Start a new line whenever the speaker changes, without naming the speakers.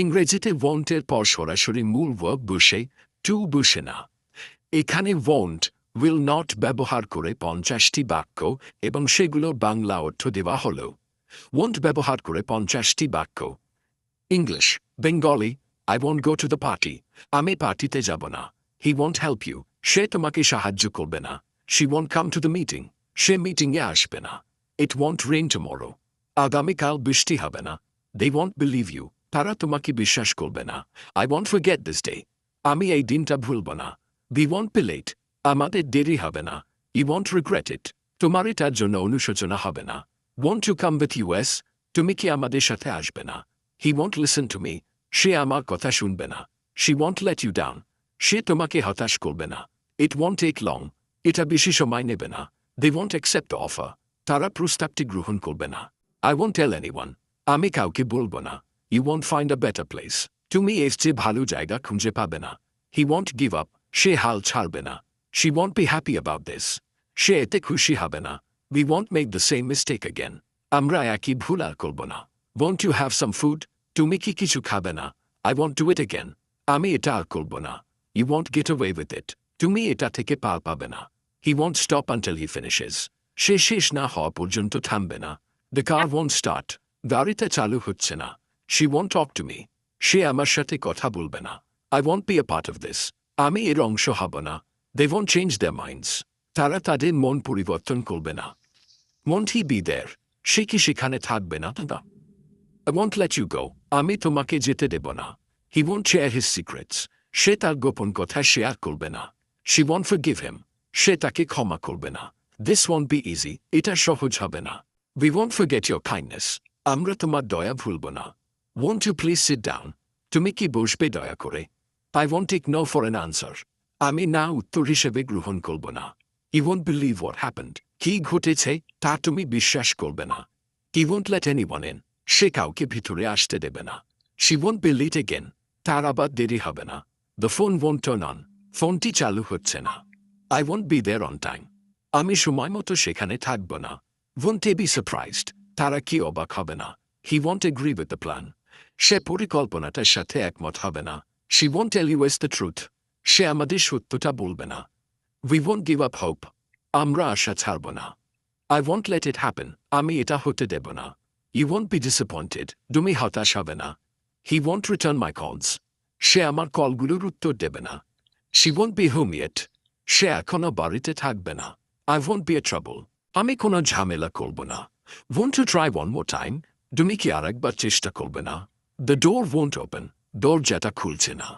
ইংরেজিতে ওয়ন্টের পর সরাসরি মূল ভার্ব বসে টু বসে না। এখানে ওয়ন্ট উইল নট ব্যবহার করে পঞ্চাশটি বাক্য এবং সেগুলোর বাংলা অর্থ দেওয়া হল। ওয়ন্ট ব্যবহার করে পঞ্চাশটি বাক্য। English Bengali I won't go to the party আমি পার্টিতে যাব না। হি ওয়ন্ট হেল্প ইউ সে তোমাকে সাহায্য করবে না। She won't come to the meeting সে মিটিংয়ে আসবে না। ইট ওয়ন্ট রেইন টুমরো আগামীকাল বৃষ্টি হবে না। দে ওয়ন্ট বিলিভ ইউ তারা তোমাকে বিশ্বাস করবে না। I won't forget this day আমি এই দিনটা ভুলব না। বি ওয়ন্ট বি লেট আমাদের দেরি হবে না। ই ওয়ন্ট রিগ্রেট ইট তোমার এটার জন্য অনুশোচনা হবে না। Won't to come with us তুমি কি আমাদের সাথে আসবে না? He won't listen to me সে আমার কথা শুনবে না। She won't let you down সে তোমাকে হতাশ করবে না। ইট ওয়ন্ট টেক লং এটা বেশি সময় নেবে না। দে ওয়ন্ট অ্যাকসেপ্ট অফার তারা প্রস্তাবটি গ্রহণ করবে না। আই ওয়ন্ট টেল এনিওয়ান আমি কাউকে বলব না। You won't find a better place তুমি এর চেয়ে ভালো জায়গা খুঁজে পাবে না হি ওয়ন্ট গিভ আপ সে হাল ছাড়বে না she won't be happy about this সে এতে খুশি হবে না we won't make the same mistake again আমরা একই ভুল আর করব না won't you have some food তুমি কি কিছু খাবে না I won't do it again আমি এটা আর করব না you won't get away with it তুমি এটা থেকে পার পাবে না he won't stop until he finishes সে শেষ না হওয়া পর্যন্ত থামবে না দ্য কার ওয়ন্ট স্টার্ট গাড়িটা চালু হচ্ছে না she won't talk to me সে আমার সাথে কথা বলবে না I won't be a part of this আমি এর অংশ হব না they won't change the minds তারা তাদের মন পরিবর্তন করবে না ওয়ন্ট হি বি দেয়ার সে কি সেখানে থাকবে না দাদা I won't let you go. আমি তোমাকে যেতে দেব না হি won't share his secrets. সে তার গোপন কথা শেয়ার করবে না she won't forgive him. সে তাকে ক্ষমা করবে না this won't be easy. এটা সহজ হবে না we won't forget your kindness. আমরা তোমার দয়া ভুলব না won't you please sit down? তুমি কি বসবে দয়া করে I won't take no for an answer. আমি না উত্তর হিসেবে গ্রহণ করব না You won't believe what happened. কি ঘটেছে তা তুমি বিশ্বাস করবে না He won't let anyone in. সে কাউকে ভিতরে আসতে দেবে না She won't be late again. তার আবার দেরি হবে না The phone won't turn on. ফোনটি চালু হচ্ছে না I won't be there on time. আমি সময় মতো সেখানে থাকব না Won't they be surprised? তারা কি অবাক হবে না He won't agree with the plan. সে পরিকল্পনাটার সাথে একমত হবে না She won't tell you us the truth. সে আমাদের সত্যটা বলবে না We won't give up hope. আমরা আশা ছাড়ব না I won't let it happen. আমি এটা হতে দেব না You won't be disappointed. তুমি হতাশ হবে না He won't return my calls. সে আমার কলগুলোর উত্তর দেবে না She won't be home yet. সে এখনও বাড়িতে থাকবে না I won't be a trouble. আমি কোনো ঝামেলা করব না Won't you try one more time? তুমি কি আরেকবার চেষ্টা করবে না The door won't open. দরজাটা খুলছে না